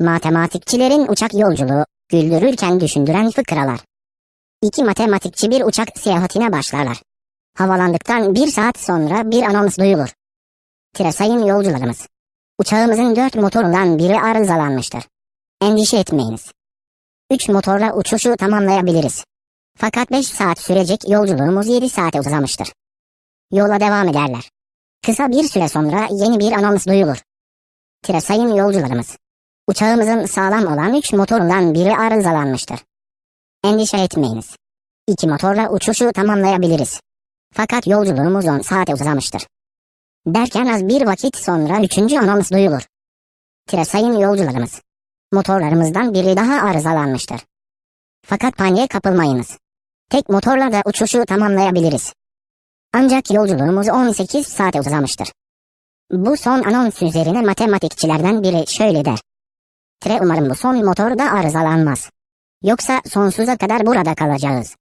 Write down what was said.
Matematikçilerin uçak yolculuğu, güldürürken düşündüren fıkralar. İki matematikçi bir uçak seyahatine başlarlar. Havalandıktan bir saat sonra bir anons duyulur. Tire sayın yolcularımız. Uçağımızın dört motorundan biri arızalanmıştır. Endişe etmeyiniz. Üç motorla uçuşu tamamlayabiliriz. Fakat beş saat sürecek yolculuğumuz yedi saate uzamıştır. Yola devam ederler. Kısa bir süre sonra yeni bir anons duyulur. Tire sayın yolcularımız. Uçağımızın sağlam olan üç motorundan biri arızalanmıştır. Endişe etmeyiniz. İki motorla uçuşu tamamlayabiliriz. Fakat yolculuğumuz 10 saate uzamıştır. Derken az bir vakit sonra üçüncü anons duyulur. Tire sayın yolcularımız. Motorlarımızdan biri daha arızalanmıştır. Fakat paniğe kapılmayınız. Tek motorla da uçuşu tamamlayabiliriz. Ancak yolculuğumuz 18 saate uzamıştır. Bu son anons üzerine matematikçilerden biri şöyle der. Tire umarım bu son motor da arızalanmaz. Yoksa sonsuza kadar burada kalacağız.